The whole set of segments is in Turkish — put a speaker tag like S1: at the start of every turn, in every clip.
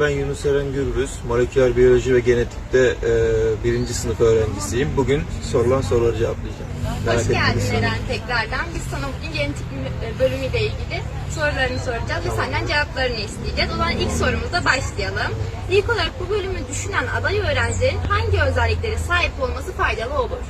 S1: ben Yunus Eren Gürbüz. Moleküler biyoloji ve genetikte e, birinci sınıf öğrencisiyim. Bugün sorulan soruları cevaplayacağım. Merak
S2: Hoş geldin Eren tekrardan. Biz sana bugün genetik e, bölümüyle ilgili sorularını soracağız ve senden cevaplarını isteyeceğiz. O zaman ilk sorumuzla başlayalım. İlk olarak bu bölümü düşünen aday öğrencilerin hangi özelliklere sahip olması faydalı olur?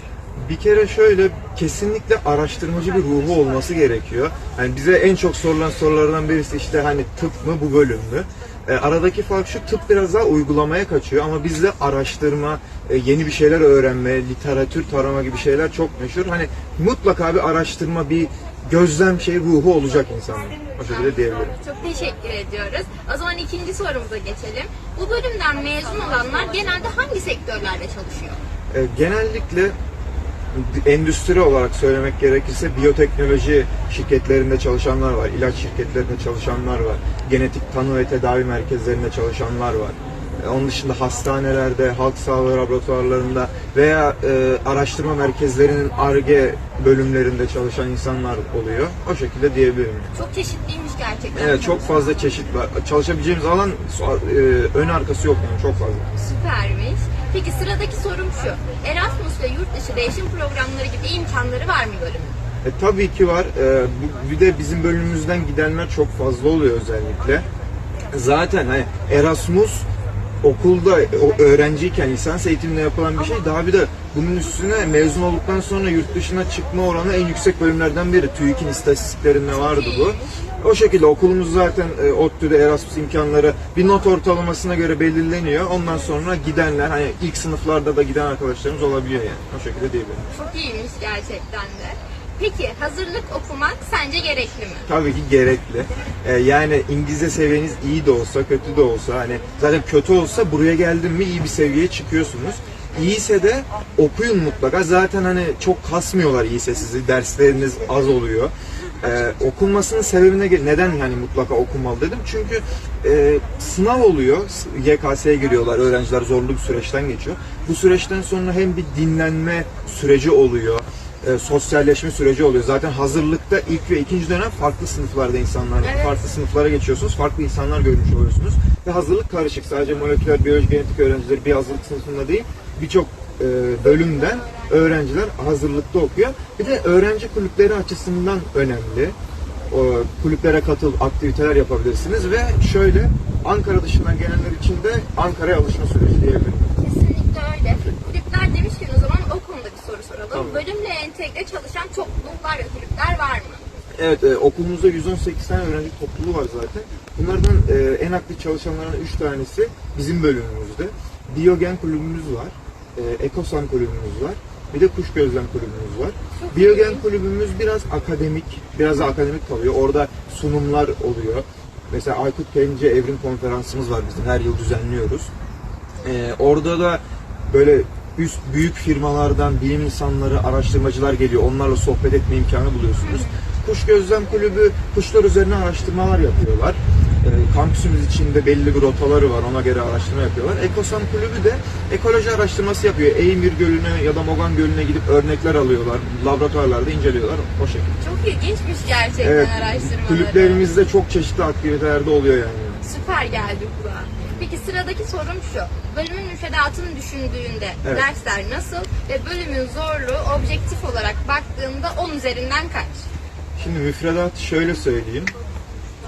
S1: Bir kere şöyle kesinlikle araştırmacı bir ruhu olması gerekiyor. Yani bize en çok sorulan sorulardan birisi işte hani tıp mı bu bölüm mü? E, aradaki fark şu tıp biraz daha uygulamaya kaçıyor ama bizde araştırma, e, yeni bir şeyler öğrenme, literatür tarama gibi şeyler çok meşhur. Hani mutlaka bir araştırma, bir gözlem şey ruhu olacak insanın. O şekilde diyebilirim.
S2: Çok teşekkür ediyoruz. O zaman ikinci sorumuza geçelim. Bu bölümden mezun olanlar genelde hangi sektörlerde çalışıyor?
S1: E, genellikle endüstri olarak söylemek gerekirse biyoteknoloji şirketlerinde çalışanlar var, ilaç şirketlerinde çalışanlar var, genetik tanı ve tedavi merkezlerinde çalışanlar var. E, Onun dışında hastanelerde, halk sağlığı laboratuvarlarında veya e, araştırma merkezlerinin ARGE bölümlerinde çalışan insanlar oluyor. O şekilde diyebilirim.
S2: Çok çeşitliymiş gerçekten.
S1: Evet çok fazla çeşit var. Çalışabileceğimiz alan e, ön arkası yok yani çok fazla.
S2: Süpermiş. Peki sıradaki sorum şu. Erasmus ve yurt dışı değişim programları gibi imkanları var mı bölümün?
S1: E, tabii ki var. E, bu- bir de bizim bölümümüzden gidenler çok fazla oluyor özellikle. Zaten hani Erasmus okulda o öğrenciyken lisans eğitiminde yapılan bir şey. Daha bir de bunun üstüne mezun olduktan sonra yurt dışına çıkma oranı en yüksek bölümlerden biri. TÜİK'in istatistiklerinde vardı bu. O şekilde okulumuz zaten e, ODTÜ'de Erasmus imkanları bir not ortalamasına göre belirleniyor. Ondan sonra gidenler hani ilk sınıflarda da giden arkadaşlarımız olabiliyor yani. O şekilde diyebilirim.
S2: Çok iyiymiş gerçekten de. Peki hazırlık okumak sence gerekli mi?
S1: Tabii ki gerekli. Ee, yani İngilizce seviyeniz iyi de olsa, kötü de olsa hani zaten kötü olsa buraya geldin mi iyi bir seviyeye çıkıyorsunuz. İyiyse de okuyun mutlaka. Zaten hani çok kasmıyorlar iyiyse sizi. Dersleriniz az oluyor. Ee, okunmasının sebebine gel- neden yani mutlaka okunmalı dedim. Çünkü e, sınav oluyor. YKS'ye giriyorlar. Öğrenciler zorlu bir süreçten geçiyor. Bu süreçten sonra hem bir dinlenme süreci oluyor e, sosyalleşme süreci oluyor. Zaten hazırlıkta ilk ve ikinci dönem farklı sınıflarda insanlar,
S2: Evet.
S1: farklı sınıflara geçiyorsunuz, farklı insanlar görmüş oluyorsunuz. Ve hazırlık karışık. Sadece moleküler biyoloji genetik öğrencileri bir hazırlık sınıfında değil, birçok e, bölümden öğrenciler hazırlıkta okuyor. Bir de öğrenci kulüpleri açısından önemli. O kulüplere katıl, aktiviteler yapabilirsiniz ve şöyle Ankara dışından gelenler için de Ankara'ya alışma süreci diyebilirim.
S2: Kesinlikle öyle. Kulüpler demişken o zaman o konuda soru soralım.
S1: Tamam.
S2: Bölümle entegre çalışan topluluklar ve kulüpler var mı?
S1: Evet, e, okulumuzda 118 tane öğrenci topluluğu var zaten. Bunlardan e, en aktif çalışanların 3 tanesi bizim bölümümüzde. Biyogen kulübümüz var, e, Ekosan kulübümüz var, bir de Kuş Gözlem kulübümüz var.
S2: Çok
S1: Biyogen
S2: iyi.
S1: kulübümüz biraz akademik, biraz da akademik kalıyor. Orada sunumlar oluyor. Mesela Aykut Pence Evrim Konferansımız var bizim, her yıl düzenliyoruz. Ee, orada da böyle üst büyük firmalardan bilim insanları, araştırmacılar geliyor. Onlarla sohbet etme imkanı buluyorsunuz. Kuş Gözlem Kulübü kuşlar üzerine araştırmalar yapıyorlar. Ee, kampüsümüz içinde belli bir rotaları var. Ona göre araştırma yapıyorlar. Ekosam Kulübü de ekoloji araştırması yapıyor. Eymir Gölü'ne ya da Mogan Gölü'ne gidip örnekler alıyorlar. Laboratuvarlarda inceliyorlar. O şekilde.
S2: Çok ilginçmiş gerçekten
S1: Evet.
S2: araştırmaları.
S1: Kulüplerimizde çok çeşitli aktivitelerde oluyor yani.
S2: Süper geldi kulağa. Peki sıradaki sorum şu. Bölümün müfredatını düşündüğünde
S1: Evet.
S2: dersler nasıl ve bölümün zorluğu objektif olarak baktığında 10 üzerinden kaç?
S1: Şimdi müfredat şöyle söyleyeyim.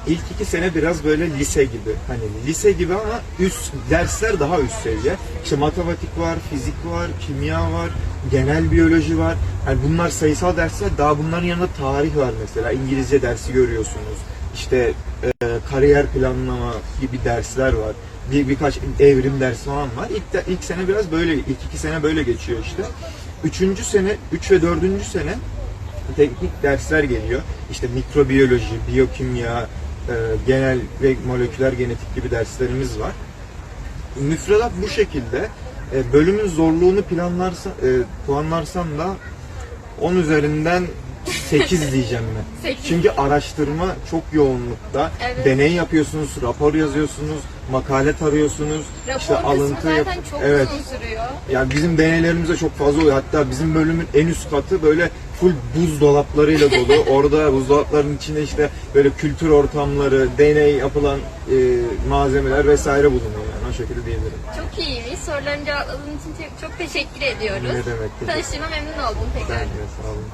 S1: İlk iki sene biraz böyle lise gibi. Hani lise gibi ama üst dersler daha üst seviye. İşte matematik var, fizik var, kimya var, genel biyoloji var. Hani bunlar sayısal dersler. Daha bunların yanında tarih var mesela. İngilizce dersi görüyorsunuz. İşte e, kariyer planlama gibi dersler var. Bir birkaç evrim dersi falan var. İlk, de- ilk sene biraz böyle, ilk iki sene böyle geçiyor işte. Üçüncü sene, üç ve dördüncü sene teknik dersler geliyor. İşte mikrobiyoloji, biyokimya, e, genel ve moleküler genetik gibi derslerimiz var. Müfredat bu şekilde. E, bölümün zorluğunu planlarsa, e, puanlarsam da 10 üzerinden 8 diyeceğim ben.
S2: Sekiz.
S1: Çünkü araştırma çok yoğunlukta.
S2: Evet.
S1: Deney yapıyorsunuz, rapor yazıyorsunuz, makale tarıyorsunuz,
S2: Rapor
S1: işte alıntı
S2: zaten
S1: yap.
S2: çok
S1: Evet.
S2: uzun sürüyor.
S1: Yani bizim deneylerimiz de çok fazla oluyor. Hatta bizim bölümün en üst katı böyle full buzdolaplarıyla dolu. Orada buzdolaplarının içinde işte böyle kültür ortamları, deney yapılan e, malzemeler vesaire bulunuyor yani o şekilde diyebilirim.
S2: Çok iyiymiş. Sorularını cevapladığın için te- çok teşekkür ediyoruz.
S1: Ne demek,
S2: Tanıştığıma memnun oldum tekrar.
S1: Ben de sağ olun.